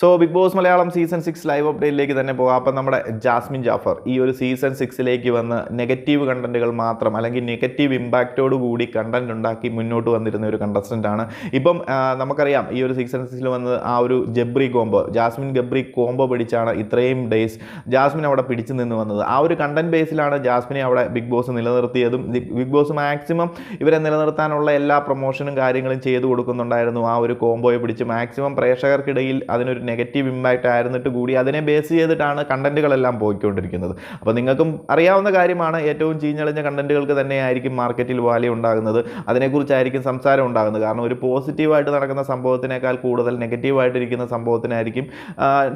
So Bigg Boss Malayalam season six live അപ്ഡേറ്റിലേക്ക് തന്നെ പോകാം. അപ്പം നമ്മുടെ ജാസ്മിൻ ജാഫർ ഈ ഒരു സീസൺ സിക്സിലേക്ക് വന്ന് നെഗറ്റീവ് കണ്ടന്റുകൾ മാത്രം അല്ലെങ്കിൽ നെഗറ്റീവ് ഇമ്പാക്റ്റോട് കൂടി കണ്ടന്റ് ഉണ്ടാക്കി മുന്നോട്ട് വന്നിരുന്ന ഒരു കണ്ടസ്റ്റന്റ് ആണ്. ഇപ്പം നമുക്കറിയാം ഈ ഒരു സീസൺ സിക്സിൽ വന്ന് ആ ഒരു ജബ്രി കോംബോ ജാസ്മിൻ ഗബ്രി കോംബോ പിടിച്ചാണ് ഇത്രയും ഡേയ്സ് ജാസ്മിൻ അവിടെ പിടിച്ചു നിന്ന് വന്നത്. ആ ഒരു കണ്ടന്റ് ബേസിലാണ് ജാസ്മിനെ അവിടെ ബിഗ് ബോസ് നിലനിർത്തിയതും. ബിഗ് ബോസ് മാക്സിമം ഇവരെ നിലനിർത്താനുള്ള എല്ലാ പ്രൊമോഷനും കാര്യങ്ങളും ചെയ്തു കൊടുക്കുന്നുണ്ടായിരുന്നു ആ ഒരു കോംബോയെ പിടിച്ച്. മാക്സിമം പ്രേക്ഷകർക്കിടയിൽ അതിനൊരു നെഗറ്റീവ് ഇമ്പാക്റ്റ് ആയിരുന്നിട്ട് കൂടി അതിനെ ബേസ് ചെയ്തിട്ടാണ് കണ്ടന്റുകളെല്ലാം പോയിക്കൊണ്ടിരിക്കുന്നത്. അപ്പോൾ നിങ്ങൾക്കും അറിയാവുന്ന കാര്യമാണ് ഏറ്റവും ചീഞ്ഞളിഞ്ഞ കണ്ടന്റുകൾക്ക് തന്നെയായിരിക്കും മാർക്കറ്റിൽ വാല്യൂ ഉണ്ടാകുന്നത്. അതിനെക്കുറിച്ചായിരിക്കും സംസാരം ഉണ്ടാകുന്നത്. കാരണം ഒരു പോസിറ്റീവായിട്ട് നടക്കുന്ന സംഭവത്തിനേക്കാൾ കൂടുതൽ നെഗറ്റീവായിട്ടിരിക്കുന്ന സംഭവത്തിനായിരിക്കും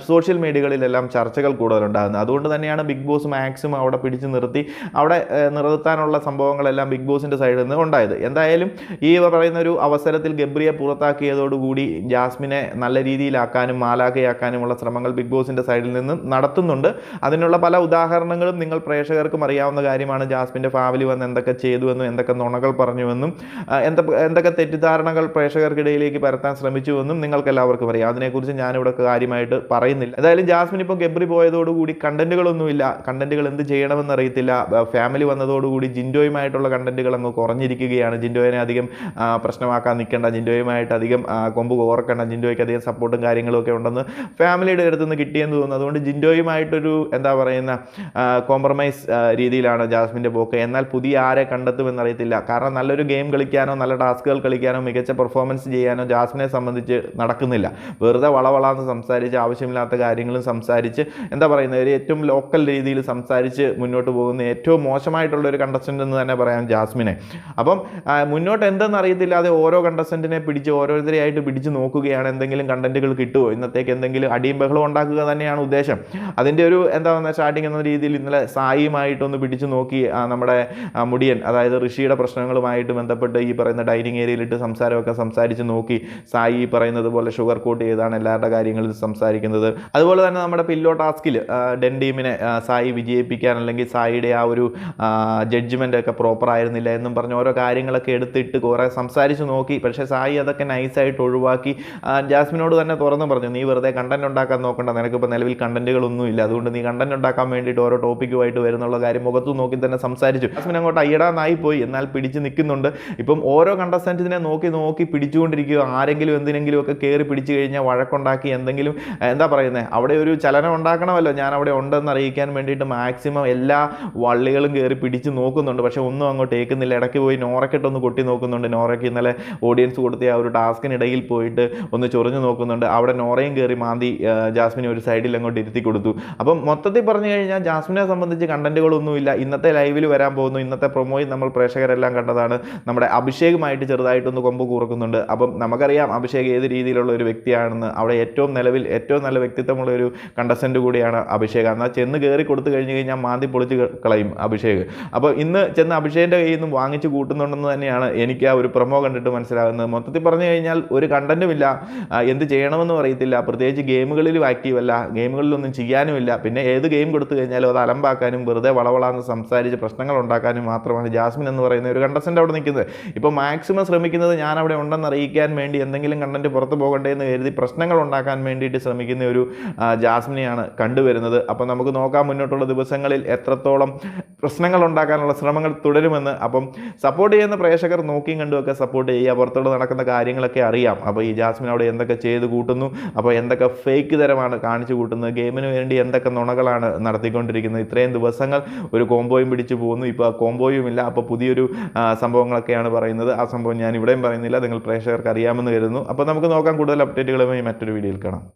സോഷ്യൽ മീഡിയകളിലെല്ലാം ചർച്ചകൾ കൂടുതലുണ്ടാകുന്നത് അതുകൊണ്ട് തന്നെയാണ് ബിഗ് ബോസ് മാക്സിമം അവിടെ പിടിച്ചു നിർത്തി അവിടെ നിർത്താനുള്ള സംഭവങ്ങളെല്ലാം ബിഗ് ബോസിന്റെ സൈഡിൽ നിന്ന് ഉണ്ടായത്. എന്തായാലും ഈ പറയുന്ന ഒരു അവസരത്തിൽ ഗബ്രിയെ പുറത്താക്കിയതോടുകൂടി ജാസ്മിനെ നല്ല രീതിയിലാക്കാനും മാലാഖയാക്കാനുമുള്ള ശ്രമങ്ങൾ ബിഗ് ബോസിന്റെ സൈഡിൽ നിന്ന് നടത്തുന്നുണ്ട്. അതിനുള്ള പല ഉദാഹരണങ്ങളും നിങ്ങൾ പ്രേക്ഷകർക്കും അറിയാവുന്ന കാര്യമാണ്. ജാസ്മിന്റെ ഫാമിലി വന്ന് എന്തൊക്കെ ചെയ്തുവെന്നും എന്തൊക്കെ നുണകൾ പറഞ്ഞുവെന്നും എന്തൊക്കെ എന്ത എന്തൊക്കെ തെറ്റിദ്ധാരണകൾ പ്രേക്ഷകർക്കിടയിലേക്ക് പരത്താൻ ശ്രമിച്ചുവെന്നും നിങ്ങൾക്ക് എല്ലാവർക്കും അറിയാം. അതിനെക്കുറിച്ച് ഞാനിവിടെ കാര്യമായിട്ട് പറയുന്നില്ല. എന്തായാലും ജാസ്മിൻ ഇപ്പോൾ ഗബ്രി പോയതോടുകൂടി കണ്ടന്റുകളൊന്നുമില്ല. കണ്ടന്റുകൾ എന്ത് ചെയ്യണമെന്ന് അറിയത്തില്ല. ഫാമിലി വന്നതോടുകൂടി ജിൻഡോയുമായിട്ടുള്ള കണ്ടന്റുകൾ അങ്ങ് കുറഞ്ഞിരിക്കുകയാണ്. ജിൻഡോയിനെ അധികം പ്രശ്നമാക്കാൻ നിൽക്കേണ്ട. ജിൻഡോയുമായിട്ട് അധികം കൊമ്പ് കോർക്കേണ്ട. ജിൻഡോയ്ക്ക് അധികം സപ്പോർട്ടും കാര്യങ്ങളും ഒക്കെ ഉണ്ടെന്ന് ഫാമിലിയുടെ അടുത്ത് നിന്ന് കിട്ടിയെന്ന് തോന്നുന്നു. അതുകൊണ്ട് ജിൻഡോയുമായിട്ടൊരു എന്താ പറയുന്ന കോംപ്രമൈസ് രീതിയിലാണ് ജാസ്മിന്റെ പോക്ക്. എന്നാൽ പുതിയ ആരെ കണ്ടെത്തുമെന്ന് അറിയത്തില്ല കാരണം നല്ലൊരു ഗെയിം കളിക്കാനോ നല്ല ടാസ്കുകൾ കളിക്കാനോ മികച്ച പെർഫോമൻസ് ചെയ്യാനോ ജാസ്മിനെ സംബന്ധിച്ച് നടക്കുന്നില്ല. വെറുതെ വളവളാന്ന് സംസാരിച്ച് ആവശ്യമില്ലാത്ത കാര്യങ്ങളും സംസാരിച്ച് എന്താ പറയുന്നത് ഒരു ഏറ്റവും ലോക്കൽ രീതിയിൽ സംസാരിച്ച് മുന്നോട്ട് പോകുന്ന ഏറ്റവും മോശമായിട്ടുള്ള ഒരു കണ്ടസ്റ്റന്റ് എന്ന് തന്നെ പറയാം ജാസ്മിനെ. അപ്പം മുന്നോട്ട് എന്തെന്ന് അറിയത്തില്ലാതെ ഓരോ കണ്ടസ്റ്റന്റിനെ പിടിച്ച് ഓരോരുത്തരെയായിട്ട് പിടിച്ച് നോക്കുകയാണ് എന്തെങ്കിലും കണ്ടന്റുകൾ കിട്ടുമോ ഇന്നത്തേക്ക് എന്തെങ്കിലും അടിയും ബഹളം ഉണ്ടാക്കുക തന്നെയാണ് ഉദ്ദേശം. അതിന്റെ ഒരു എന്താ പറയുക സ്റ്റാർട്ടിംഗ് എന്ന രീതിയിൽ ഇന്നലെ സായിയുമായിട്ടൊന്ന് പിടിച്ചു നോക്കി നമ്മുടെ മുടിയൻ അതായത് ഋഷിയുടെ പ്രശ്നങ്ങളുമായിട്ട് ബന്ധപ്പെട്ട് ഈ പറയുന്ന ഡൈനിങ് ഏരിയയിലിട്ട് സംസാരമൊക്കെ സംസാരിച്ച് നോക്കി സായി പറയുന്നത് പോലെ ഷുഗർ കോട്ട് ചെയ്താണ് എല്ലാവരുടെ കാര്യങ്ങളിൽ സംസാരിക്കുന്നത്. അതുപോലെ തന്നെ നമ്മുടെ പില്ലോ ടാസ്കിൽ ഡെൻ ടീമിനെ സായി വിജയിപ്പിക്കാൻ അല്ലെങ്കിൽ സായിയുടെ ആ ഒരു ജഡ്ജ്മെന്റ് ഒക്കെ പ്രോപ്പർ ആയിരുന്നില്ല എന്നും പറഞ്ഞ് ഓരോ കാര്യങ്ങളൊക്കെ എടുത്തിട്ട് കുറേ സംസാരിച്ച് നോക്കി. പക്ഷേ സായി അതൊക്കെ നൈസായിട്ട് ഒഴിവാക്കി ജാസ്മിനോട് തന്നെ തുറന്നു പറഞ്ഞു നീ വെറുതെ കണ്ടന്റ് ഉണ്ടാക്കാൻ നോക്കണ്ട. നിനക്കിപ്പോൾ നിലവിൽ കണ്ടന്റുകളൊന്നും ഇല്ല അതുകൊണ്ട് നീ കണ്ടന്റ് ഉണ്ടാക്കാൻ വേണ്ടിയിട്ട് ഓരോ ടോപ്പിക്കുമായിട്ട് വരുന്നുള്ള കാര്യം മുഖത്തു നോക്കി തന്നെ സംസാരിച്ചു. അസ്മിൻ അങ്ങോട്ട് അയ്യടാന്നായി പോയി എന്നാൽ പിടിച്ച് നിൽക്കുന്നുണ്ട്. ഇപ്പം ഓരോ കണ്ടസ്റ്റന്റിനെ നോക്കി നോക്കി പിടിച്ചുകൊണ്ടിരിക്കുക. ആരെങ്കിലും എന്തിനെങ്കിലും ഒക്കെ കയറി പിടിച്ചു കഴിഞ്ഞാൽ വഴക്കുണ്ടാക്കി എന്തെങ്കിലും എന്താ പറയുന്നത് അവിടെ ഒരു ചലനം ഉണ്ടാക്കണമല്ലോ. ഞാൻ അവിടെ ഉണ്ടെന്ന് അറിയിക്കാൻ വേണ്ടിയിട്ട് മാക്സിമം എല്ലാ വള്ളികളും കയറി പിടിച്ച് നോക്കുന്നുണ്ട്. പക്ഷേ ഒന്നും അങ്ങോട്ട് ഏൽക്കുന്നില്ല ഇടയ്ക്ക് പോയി നോറക്കിട്ടൊന്ന് കൊട്ടി നോക്കുന്നുണ്ട്. നോറയ്ക്ക് ഇന്നലെ ഓഡിയൻസ് കൊടുത്ത ആ ഒരു ടാസ്കിനിടയിൽ പോയിട്ട് ഒന്ന് ചൊറിഞ്ഞു നോക്കുന്നുണ്ട്. അവിടെ നോറയും കയറി മാന്തി ജാസ്മിനെ ഒരു സൈഡിൽ അങ്ങോട്ട് ഇരുത്തി കൊടുത്തു. അപ്പം മൊത്തത്തിൽ പറഞ്ഞു കഴിഞ്ഞാൽ ജാസ്മിനെ സംബന്ധിച്ച് കണ്ടന്റുകളൊന്നുമില്ല. ഇന്നത്തെ ലൈവിൽ വരാൻ പോകുന്നു. ഇന്നത്തെ പ്രൊമോയിൽ നമ്മൾ പ്രേക്ഷകരെല്ലാം കണ്ടതാണ്. നമ്മുടെ അഭിഷേകുമായിട്ട് ചെറുതായിട്ടൊന്ന് കൊമ്പ് കൂറക്കുന്നുണ്ട്. അപ്പം നമുക്കറിയാം അഭിഷേക് ഏത് രീതിയിലുള്ള ഒരു വ്യക്തിയാണെന്ന്. അവിടെ ഏറ്റവും നിലവിൽ ഏറ്റവും നല്ല വ്യക്തിത്വമുള്ള ഒരു കണ്ടസ്റ്റന്റ് കൂടിയാണ് അഭിഷേക്. എന്നാൽ ചെന്ന് കയറി കൊടുത്തു കഴിഞ്ഞ് കഴിഞ്ഞാൽ മാന്തി പൊളിച്ച് കളയും അഭിഷേക്. അപ്പോൾ ഇന്ന് ചെന്ന് അഭിഷേകിന്റെ കയ്യിൽ നിന്നും വാങ്ങിച്ച് കൂട്ടുന്നുണ്ടെന്ന് തന്നെയാണ് എനിക്ക് ആ ഒരു പ്രൊമോ കണ്ടിട്ട് മനസ്സിലാകുന്നത്. മൊത്തത്തിൽ പറഞ്ഞു കഴിഞ്ഞാൽ ഒരു കണ്ടന്റുമില്ല ആ, എന്ത് ചെയ്യണമെന്നും അറിയത്തില്ല. പ്രത്യേകിച്ച് ഗെയിമുകളിലും ആക്റ്റീവല്ല. ഗെയിമുകളിലൊന്നും ചെയ്യാനുമില്ല. പിന്നെ ഏത് ഗെയിം കൊടുത്തു കഴിഞ്ഞാലും അത് അലമ്പാക്കാനും വെറുതെ വളവളാന്ന് സംസാരിച്ച് പ്രശ്നങ്ങൾ ഉണ്ടാക്കാനും മാത്രമാണ്. ജാസ്മിൻ എന്ന് പറയുന്ന ഒരു കണ്ടസ്റ്റന്റ് അവിടെ നിൽക്കുന്നത്. ഇപ്പോൾ മാക്സിമം ശ്രമിക്കുന്നത് ഞാൻ അവിടെ ഉണ്ടെന്ന് അറിയിക്കാൻ വേണ്ടി എന്തെങ്കിലും കണ്ടന്റ് പുറത്ത് പോകണ്ടേ എന്ന് കരുതി പ്രശ്നങ്ങൾ ഉണ്ടാക്കാൻ വേണ്ടിയിട്ട് ശ്രമിക്കുന്ന ഒരു ജാസ്മിനെയാണ് കണ്ടുവരുന്നത്. അപ്പോൾ നമുക്ക് നോക്കാം മുന്നോട്ടുള്ള ദിവസങ്ങളിൽ എത്രത്തോളം പ്രശ്നങ്ങൾ ഉണ്ടാക്കാനുള്ള ശ്രമങ്ങൾ തുടരുമെന്ന്. അപ്പം സപ്പോർട്ട് ചെയ്യുന്ന പ്രേക്ഷകർ നോക്കിയും കണ്ടുമൊക്കെ സപ്പോർട്ട് ചെയ്യുക. പുറത്തോട്ട് നടക്കുന്ന കാര്യങ്ങളൊക്കെ അറിയാം. അപ്പോൾ ഈ ജാസ്മിൻ അവിടെ എന്തൊക്കെ ചെയ്ത് കൂട്ടുന്നു? അപ്പോൾ എന്തൊക്കെ ഫേക്ക് തരമാണ് കാണിച്ചു കൂട്ടുന്നത്? ഗെയിമിന് വേണ്ടി എന്തൊക്കെ നുണകളാണ് നടത്തിക്കൊണ്ടിരിക്കുന്നത്? ഇത്രയും ദിവസങ്ങൾ ഒരു കോംബോയും പിടിച്ചു പോകുന്നു ഇപ്പോൾ ആ കോംബോയും ഇല്ല അപ്പോൾ പുതിയൊരു സംഭവങ്ങളൊക്കെയാണ് പറയുന്നത്. ആ സംഭവം ഞാൻ ഇവിടെയും പറയുന്നില്ല. നിങ്ങൾ പ്രേക്ഷകർക്ക് അറിയാമെന്ന് കരുതുന്നു. അപ്പോൾ നമുക്ക് നോക്കാം. കൂടുതൽ അപ്ഡേറ്റുകളുമായി മറ്റൊരു വീഡിയോയിൽ കാണാം.